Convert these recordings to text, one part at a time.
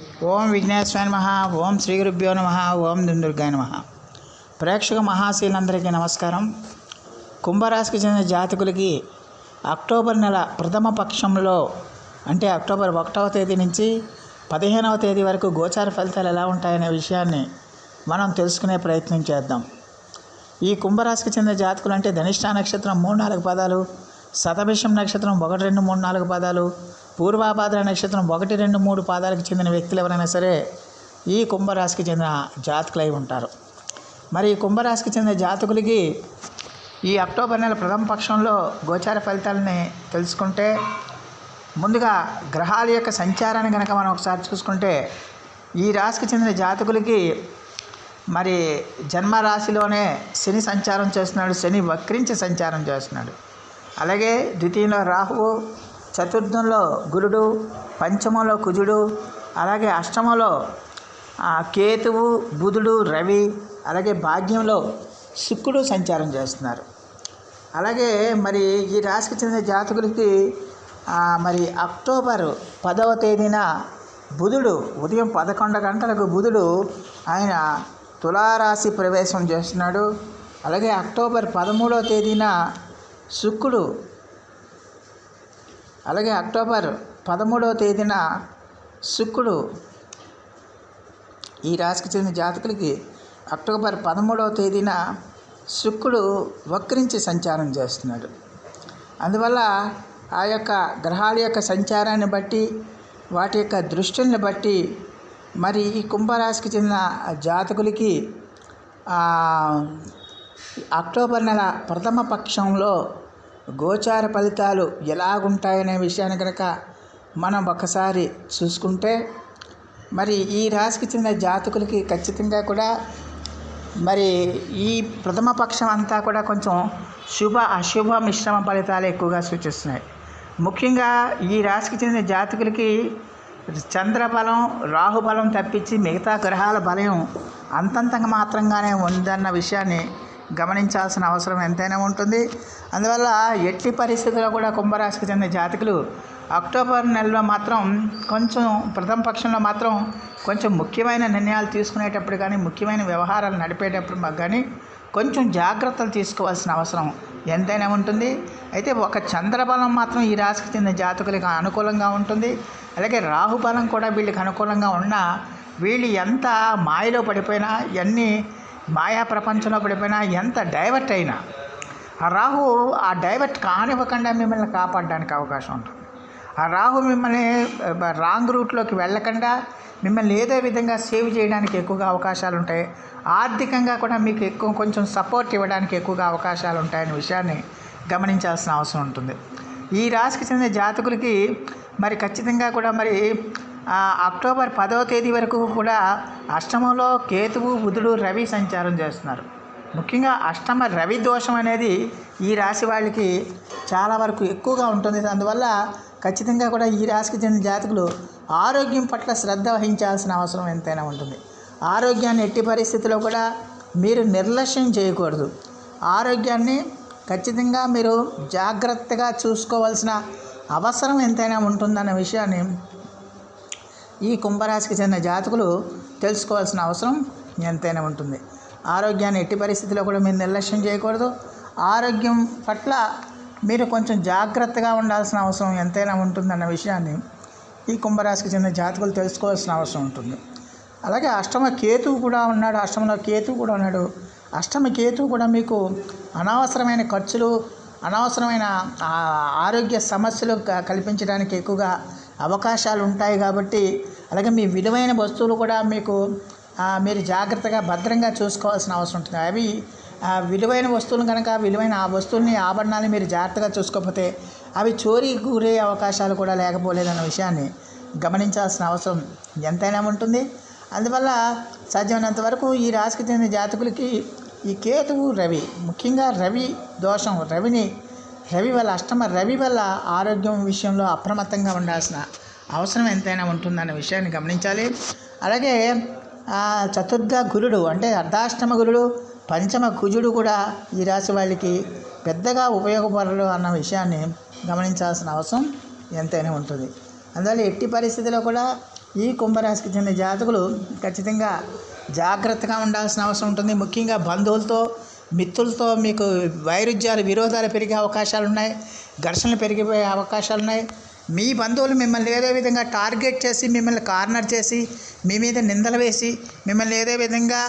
ఓం విఘ్నేశ్వర నమ ఓం శ్రీ గురుభ్యో నమ ఓం దుందుర్గాయ నమ. ప్రేక్షక మహాశీలందరికీ నమస్కారం. కుంభరాశికి చెందిన జాతకులకి అక్టోబర్ నెల ప్రథమ పక్షంలో అంటే అక్టోబర్ ఒకటవ తేదీ నుంచి పదిహేనవ తేదీ వరకు గోచార ఫలితాలు ఎలా ఉంటాయనే విషయాన్ని మనం తెలుసుకునే ప్రయత్నం చేద్దాం. ఈ కుంభరాశికి చెందిన జాతకులు అంటే ధనిష్ట నక్షత్రం మూడు నాలుగు పదాలు శతభిషం నక్షత్రం ఒకటి రెండు మూడు నాలుగు పదాలు పూర్వాభాద్ర నక్షత్రం ఒకటి రెండు మూడు పాదాలకు చెందిన వ్యక్తులు ఎవరైనా సరే ఈ కుంభరాశికి చెందిన జాతకులై ఉంటారు. మరి ఈ కుంభరాశికి చెందిన జాతకులకి ఈ అక్టోబర్ నెల ప్రథమ పక్షంలో గోచార ఫలితాలని తెలుసుకుంటే ముందుగా గ్రహాల యొక్క సంచారాన్ని కనుక మనం ఒకసారి చూసుకుంటే ఈ రాశికి చెందిన జాతకులకి మరి జన్మ రాశిలోనే శని సంచారం చేస్తున్నాడు శని వక్రించి సంచారం చేస్తున్నాడు. అలాగే ద్వితీయంలో రాహువు చతుర్థంలో గురుడు పంచమంలో కుజుడు అలాగే అష్టమంలో కేతువు బుధుడు రవి అలాగే భాగ్యంలో శుక్రుడు సంచారం చేస్తున్నారు. అలాగే మరి ఈ రాశికి చెందిన జాతకులకి మరి అక్టోబర్ పదవ తేదీన బుధుడు ఉదయం పదకొండు గంటలకు బుధుడు ఆయన తులారాశి ప్రవేశం చేస్తున్నాడు. అలాగే అక్టోబర్ పదమూడవ తేదీన శుక్రుడు అలాగే అక్టోబర్ పదమూడవ తేదీన శుక్రుడు ఈ రాశికి చెందిన జాతకులకి అక్టోబర్ పదమూడవ తేదీన శుక్రుడు వక్రించి సంచారం చేస్తున్నాడు. అందువల్ల ఆ యొక్క గ్రహాల యొక్క సంచారాన్ని బట్టి వాటి యొక్క దృష్టిని బట్టి మరి ఈ కుంభరాశికి చెందిన జాతకులకి అక్టోబర్ నెల ప్రథమ పక్షంలో గోచార ఫలితాలు ఎలాగుంటాయనే విషయాన్ని కనుక మనం ఒకసారి చూసుకుంటే మరి ఈ రాశికి చెందిన జాతకులకి ఖచ్చితంగా కూడా మరి ఈ ప్రథమ పక్షం అంతా కూడా కొంచెం శుభ అశుభ మిశ్రమ ఫలితాలు ఎక్కువగా సూచిస్తున్నాయి. ముఖ్యంగా ఈ రాశికి చెందిన జాతకులకి చంద్రబలం రాహుబలం తప్పించి మిగతా గ్రహాల బలం అంతంతంగా మాత్రంగానే ఉందన్న విషయాన్ని గమనించాల్సిన అవసరం ఎంతైనా ఉంటుంది. అందువల్ల ఎట్టి పరిస్థితుల్లో కూడా కుంభరాశికి చెందిన జాతకులు అక్టోబర్ నెలలో మాత్రం కొంచెం ప్రథమ పక్షంలో మాత్రం కొంచెం ముఖ్యమైన నిర్ణయాలు తీసుకునేటప్పుడు కానీ ముఖ్యమైన వ్యవహారాలు నడిపేటప్పుడు కానీ కొంచెం జాగ్రత్తలు తీసుకోవాల్సిన అవసరం ఎంతైనా ఉంటుంది. అయితే ఒక చంద్రబలం మాత్రం ఈ రాశికి చెందిన జాతకులకు అనుకూలంగా ఉంటుంది. అలాగే రాహుబలం కూడా వీళ్ళకి అనుకూలంగా ఉన్నా వీళ్ళు ఎంత మాయలో పడిపోయినా ఎన్ని మాయా ప్రపంచంలో పడిపోయినా ఎంత డైవర్ట్ అయినా ఆ రాహు ఆ డైవర్ట్ కానివ్వకుండా మిమ్మల్ని కాపాడడానికి అవకాశం ఉంటుంది. ఆ రాహు మిమ్మల్ని రాంగ్ రూట్లోకి వెళ్ళకుండా మిమ్మల్ని ఏదో విధంగా సేవ్ చేయడానికి ఎక్కువగా అవకాశాలు ఉంటాయి. ఆర్థికంగా కూడా మీకు ఎక్కువ కొంచెం సపోర్ట్ ఇవ్వడానికి ఎక్కువగా అవకాశాలు ఉంటాయనే విషయాన్ని గమనించాల్సిన అవసరం ఉంటుంది. ఈ రాశికి చెందిన జాతకులకి మరి ఖచ్చితంగా కూడా మరి అక్టోబర్ పదవ తేదీ వరకు కూడా అష్టమంలో కేతువు బుధుడు రవి సంచారం చేస్తున్నారు. ముఖ్యంగా అష్టమ రవి దోషం అనేది ఈ రాశి వాళ్ళకి చాలా వరకు ఎక్కువగా ఉంటుంది. అందువల్ల ఖచ్చితంగా కూడా ఈ రాశికి చెందిన జాతకులు ఆరోగ్యం పట్ల శ్రద్ధ వహించాల్సిన అవసరం ఎంతైనా ఉంటుంది. ఆరోగ్యాన్ని ఎట్టి పరిస్థితిలో కూడా మీరు నిర్లక్ష్యం చేయకూడదు. ఆరోగ్యాన్ని ఖచ్చితంగా మీరు జాగ్రత్తగా చూసుకోవాల్సిన అవసరం ఎంతైనా ఉంటుందన్న విషయాన్ని ఈ కుంభరాశికి చెందిన జాతకులు తెలుసుకోవాల్సిన అవసరం ఎంతైనా ఉంటుంది. ఆరోగ్యాన్ని ఎట్టి పరిస్థితిలో కూడా మీరు నిర్లక్ష్యం చేయకూడదు. ఆరోగ్యం పట్ల మీరు కొంచెం జాగ్రత్తగా ఉండాల్సిన అవసరం ఎంతైనా ఉంటుందన్న విషయాన్ని ఈ కుంభరాశికి చెందిన జాతకులు తెలుసుకోవాల్సిన అవసరం ఉంటుంది. అలాగే అష్టమ కేతువు కూడా ఉన్నాడు. అష్టమంలో కేతువు కూడా ఉన్నాడు. అష్టమ కేతువు కూడా మీకు అనవసరమైన ఖర్చులు అనవసరమైన ఆరోగ్య సమస్యలు కల్పించడానికి ఎక్కువగా అవకాశాలు ఉంటాయి కాబట్టి అలాగే మీ విలువైన వస్తువులు కూడా మీకు మీరు జాగ్రత్తగా భద్రంగా చూసుకోవాల్సిన అవసరం ఉంటుంది. అవి విలువైన వస్తువులు కనుక విలువైన ఆ వస్తువుల్ని ఆభరణాలని మీరు జాగ్రత్తగా చూసుకోకపోతే అవి చోరీకి గురయ్యే అవకాశాలు కూడా లేకపోలేదన్న విషయాన్ని గమనించాల్సిన అవసరం ఎంతైనా ఉంటుంది. అందువల్ల సాధ్యమైనంత వరకు ఈ రాశికి చెందిన జాతకులకి ఈ కేతువు రవి ముఖ్యంగా రవి దోషం రవిని రవి వల్ల అష్టమ రవి వల్ల ఆరోగ్యం విషయంలో అప్రమత్తంగా ఉండాల్సిన అవసరం ఎంతైనా ఉంటుందన్న విషయాన్ని గమనించాలి. అలాగే చతుర్థ గురుడు అంటే అర్ధాష్టమ గురుడు పంచమ కుజుడు కూడా ఈ రాశి వాళ్ళకి పెద్దగా ఉపయోగపడరు అన్న విషయాన్ని గమనించాల్సిన అవసరం ఎంతైనా ఉంటుంది. అందువల్ల ఎట్టి పరిస్థితిలో కూడా ఈ కుంభరాశికి చెందిన జాతకులు ఖచ్చితంగా జాగ్రత్తగా ఉండాల్సిన అవసరం ఉంటుంది. ముఖ్యంగా బంధువులతో మిత్రులతో మీకు వైరుధ్యాలు విరోధాలు పెరిగే అవకాశాలు ఉన్నాయి ఘర్షణలు పెరిగిపోయే అవకాశాలు ఉన్నాయి మీ బంధువులు మిమ్మల్ని ఏదో విధంగా టార్గెట్ చేసి మిమ్మల్ని కార్నర్ చేసి మీ మీద నిందలు వేసి మిమ్మల్ని ఏదో విధంగా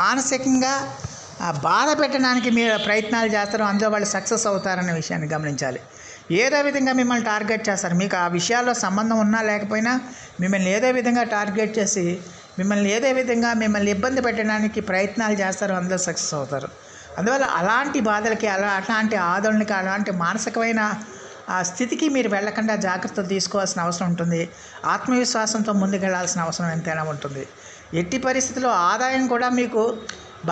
మానసికంగా బాధ పెట్టడానికి మీరు ప్రయత్నాలు చేస్తారు అందులో వాళ్ళు సక్సెస్ అవుతారనే విషయాన్ని గమనించాలి. ఏదో విధంగా మిమ్మల్ని టార్గెట్ చేస్తారు. మీకు ఆ విషయాల్లో సంబంధం ఉన్నా లేకపోయినా మిమ్మల్ని ఏదో విధంగా టార్గెట్ చేసి మిమ్మల్ని ఏదో విధంగా మిమ్మల్ని ఇబ్బంది పెట్టడానికి ప్రయత్నాలు చేస్తారు అందులో సక్సెస్ అవుతారు. అందువల్ల అలాంటి బాధలకి అలా అట్లాంటి ఆందోళనకి అలాంటి మానసికమైన ఆ స్థితికి మీరు వెళ్ళకుండా జాగ్రత్తలు తీసుకోవాల్సిన అవసరం ఉంటుంది. ఆత్మవిశ్వాసంతో ముందుకెళ్ళాల్సిన అవసరం ఎంతైనా ఉంటుంది. ఎట్టి పరిస్థితుల్లో ఆదాయం కూడా మీకు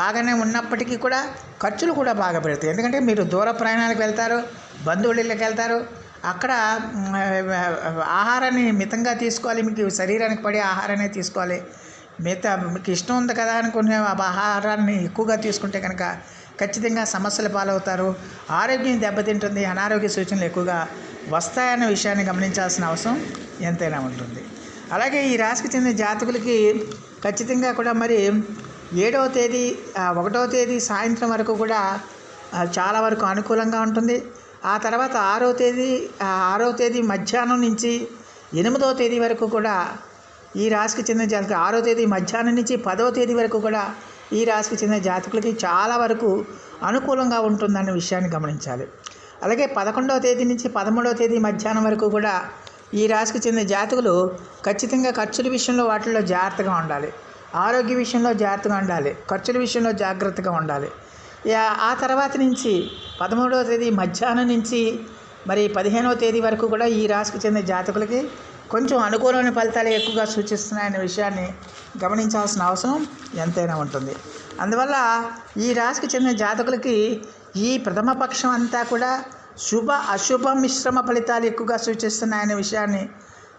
బాగానే ఉన్నప్పటికీ కూడా ఖర్చులు కూడా బాగా పెడతాయి ఎందుకంటే మీరు దూర ప్రయాణాలకు వెళ్తారు బంధువుల ఇళ్ళకి వెళ్తారు. అక్కడ ఆహారాన్ని మితంగా తీసుకోవాలి. మీకు శరీరానికి పడే ఆహారాన్ని తీసుకోవాలి. మిగతా మీకు ఇష్టం ఉంది కదా అనుకునే ఆహారాన్ని ఎక్కువగా తీసుకుంటే కనుక ఖచ్చితంగా సమస్యల పాలవుతారు. ఆరోగ్యం దెబ్బతింటుంది. అనారోగ్య సూచనలు ఎక్కువగా వస్తాయన్న విషయాన్ని గమనించాల్సిన అవసరం ఎంతైనా ఉంటుంది. అలాగే ఈ రాశికి చెందిన జాతకులకి ఖచ్చితంగా కూడా మరి ఏడవ తేదీ ఒకటో ఒకటవ తేదీ సాయంత్రం వరకు కూడా చాలా వరకు అనుకూలంగా ఉంటుంది. ఆ తర్వాత ఆరో తేదీ ఆరో తేదీ మధ్యాహ్నం నుంచి ఎనిమిదవ తేదీ వరకు కూడా ఈ రాశికి చెందిన జాతకులు ఆరో తేదీ మధ్యాహ్నం నుంచి పదవ తేదీ వరకు కూడా ఈ రాశికి చెందిన జాతకులకి చాలా వరకు అనుకూలంగా ఉంటుందన్న విషయాన్ని గమనించాలి. అలాగే పదకొండవ తేదీ నుంచి పదమూడవ తేదీ మధ్యాహ్నం వరకు కూడా ఈ రాశికి చెందిన జాతకులు ఖచ్చితంగా ఖర్చుల విషయంలో వాటిల్లో జాగ్రత్తగా ఉండాలి. ఆరోగ్య విషయంలో జాగ్రత్తగా ఉండాలి. ఖర్చుల విషయంలో జాగ్రత్తగా ఉండాలి. ఆ తర్వాత నుంచి పదమూడవ తేదీ మధ్యాహ్నం నుంచి మరి పదిహేనవ తేదీ వరకు కూడా ఈ రాశికి చెందిన జాతకులకి కొంచెం అనుకూలమైన ఫలితాలు ఎక్కువగా సూచిస్తున్నాయనే విషయాన్ని గమనించాల్సిన అవసరం ఎంతైనా ఉంటుంది. అందువల్ల ఈ రాశికి చెందిన జాతకులకి ఈ ప్రథమ పక్షం అంతా కూడా శుభ అశుభ మిశ్రమ ఫలితాలు ఎక్కువగా సూచిస్తున్నాయనే విషయాన్ని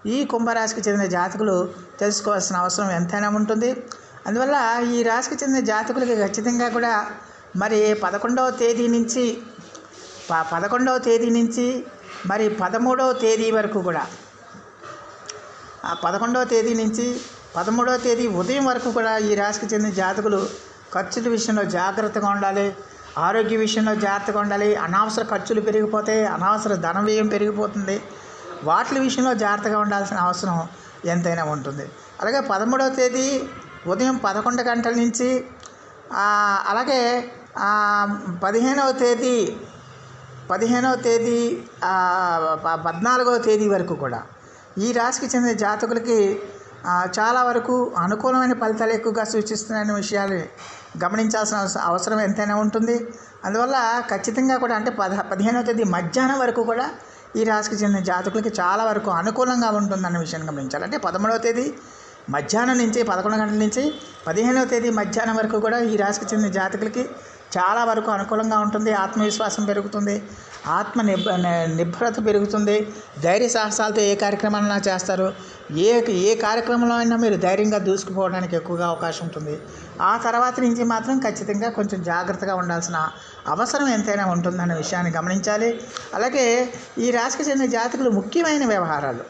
ఈ కుంభరాశికి చెందిన జాతకులు తెలుసుకోవాల్సిన అవసరం ఎంతైనా ఉంటుంది. అందువల్ల ఈ రాశికి చెందిన జాతకులకి ఖచ్చితంగా కూడా మరి పదకొండవ తేదీ నుంచి ప పదకొండవ తేదీ నుంచి మరి పదమూడవ తేదీ వరకు కూడా ఆ పదకొండవ తేదీ నుంచి పదమూడవ తేదీ ఉదయం వరకు కూడా ఈ రాశికి చెందిన జాతకులు ఖర్చుల విషయంలో జాగ్రత్తగా ఉండాలి ఆరోగ్య విషయంలో జాగ్రత్తగా ఉండాలి అనవసర ఖర్చులు పెరిగిపోతాయి అనవసర ధన వ్యయం పెరిగిపోతుంది. వాటి విషయంలో జాగ్రత్తగా ఉండాల్సిన అవసరం ఎంతైనా ఉంటుంది. అలాగే పదమూడవ తేదీ ఉదయం పదకొండు గంటల నుంచి అలాగే పదిహేనవ తేదీ పదిహేనవ తేదీ పద్నాలుగవ తేదీ వరకు కూడా ఈ రాశికి చెందిన జాతకులకి చాలా వరకు అనుకూలమైన ఫలితాలు ఎక్కువగా సూచిస్తున్నాయనే విషయాలు గమనించాల్సిన అవస- అవసరం ఎంతైనా ఉంటుంది. అందువల్ల ఖచ్చితంగా కూడా అంటే పద పదిహేనవ తేదీ మధ్యాహ్నం వరకు కూడా ఈ రాశికి చెందిన జాతకులకి చాలా వరకు అనుకూలంగా ఉంటుందన్న విషయాన్ని గమనించాలి. అంటే పదమూడవ తేదీ మధ్యాహ్నం నుంచి పదకొండు గంటల నుంచి పదిహేనవ తేదీ మధ్యాహ్నం వరకు కూడా ఈ రాశికి చెందిన జాతకులకి చాలా వరకు అనుకూలంగా ఉంటుంది ఆత్మవిశ్వాసం పెరుగుతుంది ఆత్మ నిబ్ నిభ్రత పెరుగుతుంది ధైర్య సాహసాలతో ఏ కార్యక్రమాలైనా చేస్తారు. ఏ ఏ కార్యక్రమంలో అయినా మీరు ధైర్యంగా దూసుకుపోవడానికి ఎక్కువగా అవకాశం ఉంటుంది. ఆ తర్వాత నుంచి మాత్రం ఖచ్చితంగా కొంచెం జాగ్రత్తగా ఉండాల్సిన అవసరం ఎంతైనా ఉంటుందన్న విషయాన్ని గమనించాలి. అలాగే ఈ రాశికి చెందిన జాతకులు ముఖ్యమైన వ్యవహారాలు.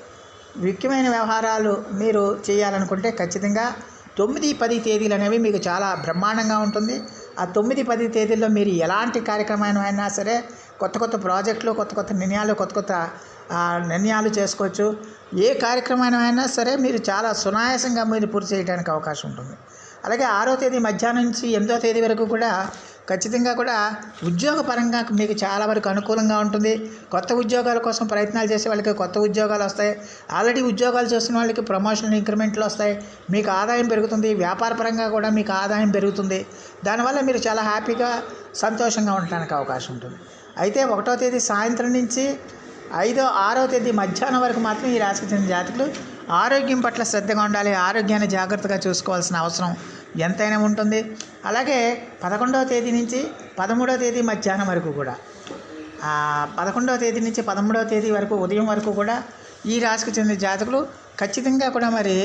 ముఖ్యమైన వ్యవహారాలు మీరు చేయాలనుకుంటే ఖచ్చితంగా తొమ్మిది పది తేదీలు అనేవి మీకు చాలా బ్రహ్మాండంగా ఉంటుంది. ఆ తొమ్మిది పది తేదీల్లో మీరు ఎలాంటి కార్యక్రమం అయినా సరే కొత్త కొత్త ప్రాజెక్టులు కొత్త కొత్త నిర్ణయాలు కొత్త కొత్త నిర్ణయాలు చేసుకోవచ్చు. ఏ కార్యక్రమం అయినా సరే మీరు చాలా సునాయాసంగా మీరు పూర్తి చేయడానికి అవకాశం ఉంటుంది. అలాగే ఆరో తేదీ మధ్యాహ్నం నుంచి ఎనిమిదో తేదీ వరకు కూడా ఖచ్చితంగా కూడా ఉద్యోగపరంగా మీకు చాలా వరకు అనుకూలంగా ఉంటుంది. కొత్త ఉద్యోగాల కోసం ప్రయత్నాలు చేసే వాళ్ళకి కొత్త ఉద్యోగాలు వస్తాయి. ఆల్రెడీ ఉద్యోగాలు చేస్తున్న వాళ్ళకి ప్రమోషన్ ఇంక్రిమెంట్లు వస్తాయి. మీకు ఆదాయం పెరుగుతుంది. వ్యాపారపరంగా కూడా మీకు ఆదాయం పెరుగుతుంది. దానివల్ల మీరు చాలా హ్యాపీగా సంతోషంగా ఉండడానికి అవకాశం ఉంటుంది. అయితే ఒకటో తేదీ సాయంత్రం నుంచి ఐదో ఆరో తేదీ మధ్యాహ్నం వరకు మాత్రం ఈ రాశికి చెందిన జాతకులు ఆరోగ్యం పట్ల శ్రద్ధగా ఉండాలి. ఆరోగ్యాన్ని జాగ్రత్తగా చూసుకోవాల్సిన అవసరం ఎంతైనా ఉంటుంది. అలాగే పదకొండవ తేదీ నుంచి పదమూడవ తేదీ మధ్యాహ్నం వరకు కూడా. పదకొండవ తేదీ నుంచి పదమూడవ తేదీ వరకు ఉదయం వరకు కూడా ఈ రాశికి చెందిన జాతకులు ఖచ్చితంగా కూడా మరి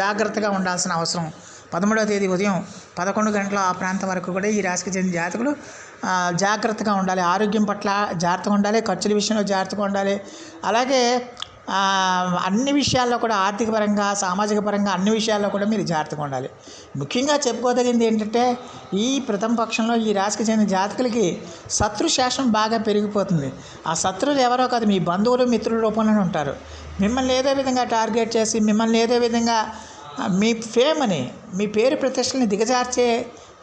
జాగ్రత్తగా ఉండాల్సిన అవసరం. పదమూడవ తేదీ ఉదయం పదకొండు గంటల ఆ ప్రాంతం వరకు కూడా ఈ రాశికి చెందిన జాతకులు జాగ్రత్తగా ఉండాలి. ఆరోగ్యం పట్ల జాగ్రత్తగా ఉండాలి. ఖర్చుల విషయంలో జాగ్రత్తగా ఉండాలి. అలాగే అన్ని విషయాల్లో కూడా ఆర్థిక పరంగా సామాజిక పరంగా అన్ని విషయాల్లో కూడా మీరు జాగ్రత్తగా ఉండాలి. ముఖ్యంగా చెప్పుకోదగింది ఏంటంటే ఈ ప్రథమ పక్షంలో ఈ రాశికి చెందిన జాతకులకి శత్రు శాసనం బాగా పెరిగిపోతుంది. ఆ శత్రువులు ఎవరో కాదు మీ బంధువులు మిత్రుల రూపంలోనే ఉంటారు. మిమ్మల్ని ఏదో విధంగా టార్గెట్ చేసి మిమ్మల్ని ఏదో విధంగా మీ ఫేమ్ని మీ పేరు ప్రతిష్టల్ని దిగజార్చే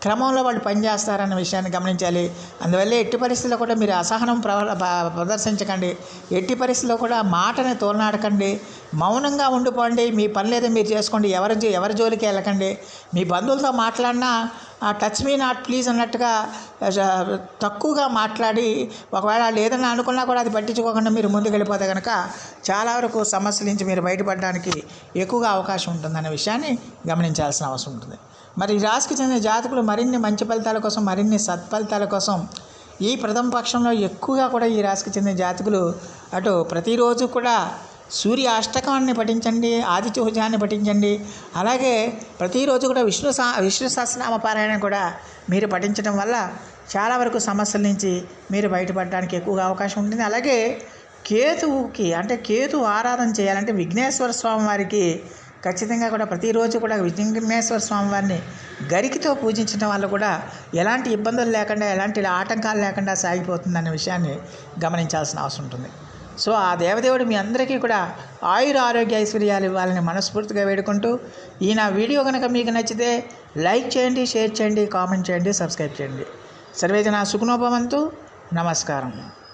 క్రమంలో వాళ్ళు పనిచేస్తారన్న విషయాన్ని గమనించాలి. అందువల్ల ఎట్టి పరిస్థితుల్లో కూడా మీరు అసహనం ప్ర ప్రదర్శించకండి. ఎట్టి పరిస్థితుల్లో కూడా మాటని తోలనాడకండి. మౌనంగా ఉండిపోండి. మీ పని లేదో మీరు చేసుకోండి. ఎవరి జో- ఎవరి జోలికి వెళ్ళకండి. మీ బంధువులతో మాట్లాడినా టచ్ మీ నాట్ ప్లీజ్ అన్నట్టుగా తక్కువగా మాట్లాడి ఒకవేళ లేదని అనుకున్నా కూడా అది పట్టించుకోకుండా మీరు ముందుకు వెళ్ళిపోతే కనుక చాలా వరకు సమస్యల నుంచి మీరు బయటపడడానికి ఎక్కువగా అవకాశం ఉంటుందనే విషయాన్ని గమనించాల్సిన అవసరం ఉంటుంది. మరి ఈ రాశికి చెందిన జాతకులు మరిన్ని మంచి ఫలితాల కోసం మరిన్ని సత్ఫలితాల కోసం ఈ ప్రథమ పక్షంలో ఎక్కువగా కూడా ఈ రాశికి చెందిన జాతకులు అటు ప్రతిరోజు కూడా సూర్య అష్టకాన్ని పఠించండి ఆదిత్యహుజాన్ని పఠించండి. అలాగే ప్రతిరోజు కూడా విష్ణు సా విష్ణు సహస్రనామ పారాయణ కూడా మీరు పఠించడం వల్ల చాలా వరకు సమస్యల నుంచి మీరు బయటపడడానికి ఎక్కువగా అవకాశం ఉంటుంది. అలాగే కేతువుకి అంటే కేతు ఆరాధన చేయాలంటే విఘ్నేశ్వర స్వామి వారికి ఖచ్చితంగా కూడా ప్రతిరోజు కూడా విజృంభేశ్వర స్వామి వారిని గరికితో పూజించడం వల్ల కూడా ఎలాంటి ఇబ్బందులు లేకుండా ఎలాంటి ఆటంకాలు లేకుండా సాగిపోతుందనే విషయాన్ని గమనించాల్సిన అవసరం ఉంటుంది. సో ఆ దేవదేవుడు మీ అందరికీ కూడా ఆయుర ఆరోగ్య ఐశ్వర్యాలు ఇవ్వాలని మనస్ఫూర్తిగా వేడుకుంటూ ఈ నా వీడియో కనుక మీకు నచ్చితే లైక్ చేయండి షేర్ చేయండి కామెంట్ చేయండి సబ్స్క్రైబ్ చేయండి. సర్వేజన సుఖనోభవంతు. నమస్కారం.